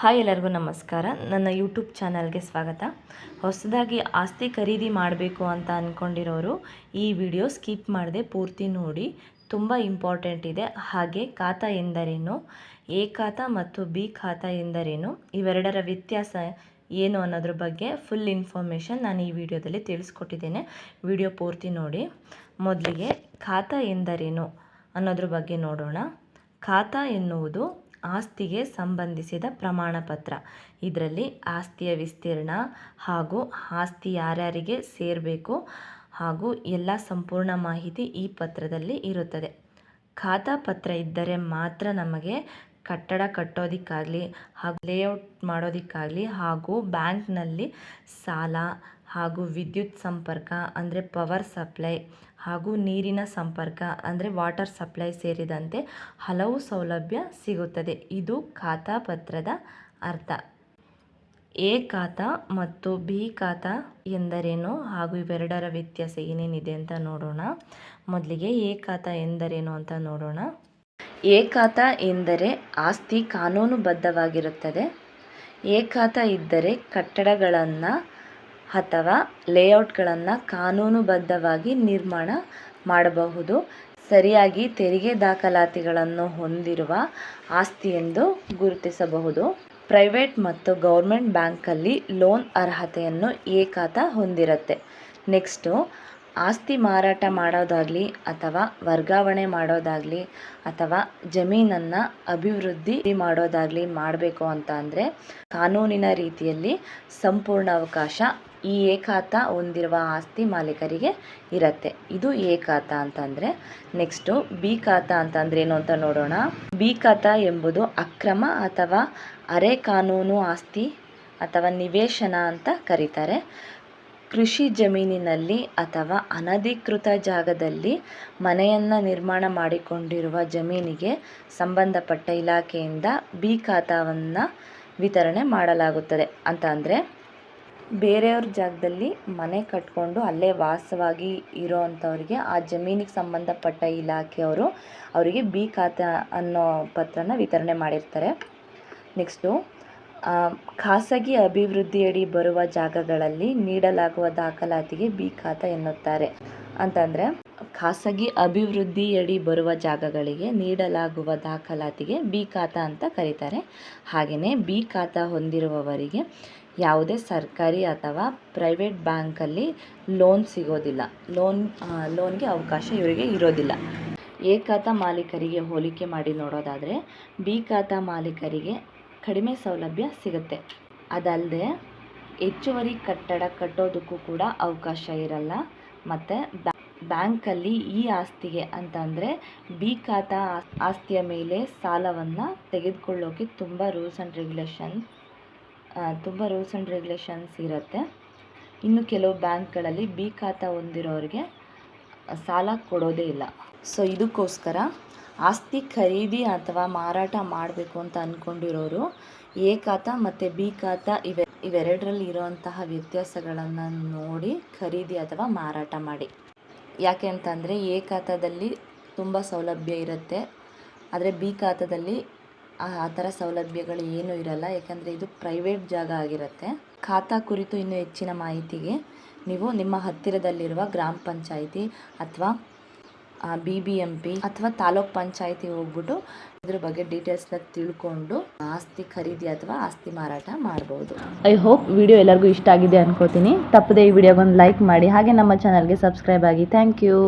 Hi ಎಲ್ಲರಿಗೂ ನಮಸ್ಕಾರ. ನನ್ನ ಯೂಟ್ಯೂಬ್ ಚಾನಲ್ಗೆ ಸ್ವಾಗತ. ಹೊಸದಾಗಿ ಆಸ್ತಿ ಖರೀದಿ ಮಾಡಬೇಕು ಅಂತ ಅಂದ್ಕೊಂಡಿರೋರು ಈ ವಿಡಿಯೋ ಸ್ಕಿಪ್ ಮಾಡದೆ ಪೂರ್ತಿ ನೋಡಿ. ತುಂಬ ಇಂಪಾರ್ಟೆಂಟ್ ಇದೆ. ಹಾಗೆ ಖಾತ ಎಂದರೇನು? ಎ ಖಾತ ಮತ್ತು ಬಿ ಖಾತ ಎಂದರೇನು? ಇವೆರಡರ ವ್ಯತ್ಯಾಸ ಏನು ಅನ್ನೋದ್ರ ಬಗ್ಗೆ ಫುಲ್ ಇನ್ಫಾರ್ಮೇಷನ್ ನಾನು ಈ ವಿಡಿಯೋದಲ್ಲಿ ತಿಳಿಸ್ಕೊಟ್ಟಿದ್ದೇನೆ. ವಿಡಿಯೋ ಪೂರ್ತಿ ನೋಡಿ. ಮೊದಲಿಗೆ ಖಾತ ಎಂದರೇನು ಅನ್ನೋದ್ರ ಬಗ್ಗೆ ನೋಡೋಣ. ಖಾತ ಎನ್ನುವುದು ಆಸ್ತಿಗೆ ಸಂಬಂಧಿಸಿದ ಪ್ರಮಾಣ ಪತ್ರ ಇದರಲ್ಲಿ ಆಸ್ತಿಯ ವಿಸ್ತೀರ್ಣ ಹಾಗೂ ಆಸ್ತಿ ಯಾರ್ಯಾರಿಗೆ ಸೇರಬೇಕು ಹಾಗೂ ಎಲ್ಲ ಸಂಪೂರ್ಣ ಮಾಹಿತಿ ಈ ಪತ್ರದಲ್ಲಿ ಇರುತ್ತದೆ. ಖಾತಾ ಪತ್ರ ಇದ್ದರೆ ಮಾತ್ರ ನಮಗೆ ಕಟ್ಟಡ ಕಟ್ಟೋದಕ್ಕಾಗಲಿ ಹಾಗೂ ಲೇಔಟ್ ಮಾಡೋದಕ್ಕಾಗಲಿ ಹಾಗೂ ಬ್ಯಾಂಕ್ನಲ್ಲಿ ಸಾಲ ಹಾಗೂ ವಿದ್ಯುತ್ ಸಂಪರ್ಕ, ಅಂದರೆ ಪವರ್ ಸಪ್ಲೈ ಹಾಗೂ ನೀರಿನ ಸಂಪರ್ಕ, ಅಂದರೆ ವಾಟರ್ ಸಪ್ಲೈ ಸೇರಿದಂತೆ ಹಲವು ಸೌಲಭ್ಯ ಸಿಗುತ್ತದೆ. ಇದು ಖಾತಾ ಪತ್ರದ ಅರ್ಥ. ಎ ಖಾತಾ ಮತ್ತು ಬಿ ಖಾತಾ ಎಂದರೇನು ಹಾಗೂ ಇವೆರಡರ ವ್ಯತ್ಯಾಸ ಏನೇನಿದೆ ಅಂತ ನೋಡೋಣ. ಮೊದಲಿಗೆ ಎ ಖಾತಾ ಎಂದರೇನು ಅಂತ ನೋಡೋಣ. ಖಾತಾ ಎಂದರೆ ಆಸ್ತಿ ಕಾನೂನುಬದ್ಧವಾಗಿರುತ್ತದೆ. ಏಕಾತ ಇದ್ದರೆ ಕಟ್ಟಡಗಳನ್ನು ಅಥವಾ ಲೇಔಟ್ಗಳನ್ನು ಕಾನೂನುಬದ್ಧವಾಗಿ ನಿರ್ಮಾಣ ಮಾಡಬಹುದು. ಸರಿಯಾಗಿ ತೆರಿಗೆ ದಾಖಲಾತಿಗಳನ್ನು ಹೊಂದಿರುವ ಆಸ್ತಿ ಎಂದು ಗುರುತಿಸಬಹುದು. ಪ್ರೈವೇಟ್ ಮತ್ತು ಗೌರ್ಮೆಂಟ್ ಬ್ಯಾಂಕಲ್ಲಿ ಲೋನ್ ಅರ್ಹತೆಯನ್ನು ಏಕಾತ ಹೊಂದಿರುತ್ತೆ. ನೆಕ್ಸ್ಟು ಆಸ್ತಿ ಮಾರಾಟ ಮಾಡೋದಾಗಲಿ ಅಥವಾ ವರ್ಗಾವಣೆ ಮಾಡೋದಾಗಲಿ ಅಥವಾ ಜಮೀನನ್ನು ಅಭಿವೃದ್ಧಿ ಮಾಡೋದಾಗಲಿ ಮಾಡಬೇಕು ಅಂತ ಅಂದರೆ ಕಾನೂನಿನ ರೀತಿಯಲ್ಲಿ ಸಂಪೂರ್ಣ ಅವಕಾಶ ಈ ಏಕಾತ ಹೊಂದಿರುವ ಆಸ್ತಿ ಮಾಲೀಕರಿಗೆ ಇರತ್ತೆ. ಇದು ಏಕಾತ ಅಂತಂದರೆ ನೆಕ್ಸ್ಟು ಬಿ ಖಾತ ಅಂತಂದ್ರೆ ಏನು ಅಂತ ನೋಡೋಣ. ಬಿ ಖಾತ ಎಂಬುದು ಅಕ್ರಮ ಅಥವಾ ಅರೆ ಕಾನೂನು ಆಸ್ತಿ ಅಥವಾ ನಿವೇಶನ ಅಂತ ಕರೀತಾರೆ. ಕೃಷಿ ಜಮೀನಿನಲ್ಲಿ ಅಥವಾ ಅನಧಿಕೃತ ಜಾಗದಲ್ಲಿ ಮನೆಯನ್ನು ನಿರ್ಮಾಣ ಮಾಡಿಕೊಂಡಿರುವ ಜಮೀನಿಗೆ ಸಂಬಂಧಪಟ್ಟ ಇಲಾಖೆಯಿಂದ ಬಿ ಖಾತಾವನ್ನು ವಿತರಣೆ ಮಾಡಲಾಗುತ್ತದೆ. ಅಂತ ಅಂದರೆ, ಬೇರೆಯವ್ರ ಜಾಗದಲ್ಲಿ ಮನೆ ಕಟ್ಕೊಂಡು ಅಲ್ಲೇ ವಾಸವಾಗಿ ಇರೋ ಆ ಜಮೀನಿಗೆ ಸಂಬಂಧಪಟ್ಟ ಇಲಾಖೆಯವರು ಅವರಿಗೆ ಬಿ ಖಾತಾ ಅನ್ನೋ ಪತ್ರನ ವಿತರಣೆ ಮಾಡಿರ್ತಾರೆ. ನೆಕ್ಸ್ಟು ಖಾಸಗಿ ಅಭಿವೃದ್ಧಿಯಡಿ ಬರುವ ಜಾಗಗಳಲ್ಲಿ ನೀಡಲಾಗುವ ದಾಖಲಾತಿಗೆ ಬಿ ಖಾತಾ ಎನ್ನುತ್ತಾರೆ. ಅಂತಂದರೆ, ಖಾಸಗಿ ಅಭಿವೃದ್ಧಿಯಡಿ ಬರುವ ಜಾಗಗಳಿಗೆ ನೀಡಲಾಗುವ ದಾಖಲಾತಿಗೆ ಬಿ ಖಾತಾ ಅಂತ ಕರೀತಾರೆ. ಹಾಗೆಯೇ ಬಿ ಖಾತಾ ಹೊಂದಿರುವವರಿಗೆ ಯಾವುದೇ ಸರ್ಕಾರಿ ಅಥವಾ ಪ್ರೈವೇಟ್ ಬ್ಯಾಂಕಲ್ಲಿ ಲೋನ್ ಸಿಗೋದಿಲ್ಲ. ಲೋನ್ ಲೋನ್ಗೆ ಅವಕಾಶ ಇವರಿಗೆ ಇರೋದಿಲ್ಲ. ಎ ಖಾತಾ ಮಾಲೀಕರಿಗೆ ಹೋಲಿಕೆ ಮಾಡಿ ನೋಡೋದಾದರೆ, ಬಿ ಖಾತಾ ಮಾಲೀಕರಿಗೆ ಕಡಿಮೆ ಸೌಲಭ್ಯ ಸಿಗುತ್ತೆ. ಅದಲ್ಲದೆ ಹೆಚ್ಚುವರಿ ಕಟ್ಟಡ ಕಟ್ಟೋದಕ್ಕೂ ಕೂಡ ಅವಕಾಶ ಇರಲ್ಲ. ಮತ್ತು ಬ್ಯಾಂಕಲ್ಲಿ ಈ ಆಸ್ತಿಗೆ ಅಂತಂದರೆ ಬಿ ಖಾತಾ ಆಸ್ತಿಯ ಮೇಲೆ ಸಾಲವನ್ನು ತೆಗೆದುಕೊಳ್ಳೋಕೆ ತುಂಬ ರೂಲ್ಸ್ ಆ್ಯಂಡ್ ರೆಗ್ಯುಲೇಷನ್ ತುಂಬ ರೂಲ್ಸ್ ಆ್ಯಂಡ್ ರೆಗ್ಯುಲೇಷನ್ಸ್ ಇರುತ್ತೆ. ಇನ್ನು ಕೆಲವು ಬ್ಯಾಂಕ್ಗಳಲ್ಲಿ ಬಿ ಖಾತಾ ಹೊಂದಿರೋರಿಗೆ ಸಾಲ ಕೊಡೋದೇ ಇಲ್ಲ. ಸೊ ಇದಕ್ಕೋಸ್ಕರ ಆಸ್ತಿ ಖರೀದಿ ಅಥವಾ ಮಾರಾಟ ಮಾಡಬೇಕು ಅಂತ ಅಂದ್ಕೊಂಡಿರೋರು ಎ ಖಾತ ಮತ್ತು ಬಿ ಖಾತ ಇವೆ, ಇವೆರಡರಲ್ಲಿ ಇರೋಂತಹ ವ್ಯತ್ಯಾಸಗಳನ್ನು ನೋಡಿ ಖರೀದಿ ಅಥವಾ ಮಾರಾಟ ಮಾಡಿ. ಯಾಕೆ ಅಂತಂದರೆ, ಎ ಖಾತಾದಲ್ಲಿ ತುಂಬ ಸೌಲಭ್ಯ ಇರುತ್ತೆ. ಆದರೆ ಬಿ ಖಾತಾದಲ್ಲಿ ಆ ಥರ ಸೌಲಭ್ಯಗಳು ಏನೂ ಇರಲ್ಲ. ಯಾಕಂದರೆ ಇದು ಪ್ರೈವೇಟ್ ಜಾಗ ಆಗಿರುತ್ತೆ. ಖಾತಾ ಕುರಿತು ಇನ್ನೂ ಹೆಚ್ಚಿನ ಮಾಹಿತಿಗೆ ನೀವು ನಿಮ್ಮ ಹತ್ತಿರದಲ್ಲಿರುವ ಗ್ರಾಮ ಪಂಚಾಯಿತಿ ಅಥವಾ ಬಿ ಬಿ ಎಂ ಪಿ ಅಥವಾ ತಾಲೂಕ್ ಪಂಚಾಯಿತಿ ಹೋಗ್ಬಿಟ್ಟು ಇದ್ರ ಬಗ್ಗೆ ಡೀಟೇಲ್ಸ್ನ ತಿಳ್ಕೊಂಡು ಆಸ್ತಿ ಖರೀದಿ ಅಥವಾ ಆಸ್ತಿ ಮಾರಾಟ ಮಾಡ್ಬೋದು. ಐ ಹೋಪ್ ವಿಡಿಯೋ ಎಲ್ಲರಿಗೂ ಇಷ್ಟ ಆಗಿದೆ ಅನ್ಕೋತೀನಿ. ತಪ್ಪದೆ ಈ ವಿಡಿಯೋಗೊಂದು ಲೈಕ್ ಮಾಡಿ. ಹಾಗೆ ನಮ್ಮ ಚಾನಲ್ಗೆ ಸಬ್ಸ್ಕ್ರೈಬ್ ಆಗಿ. Thank you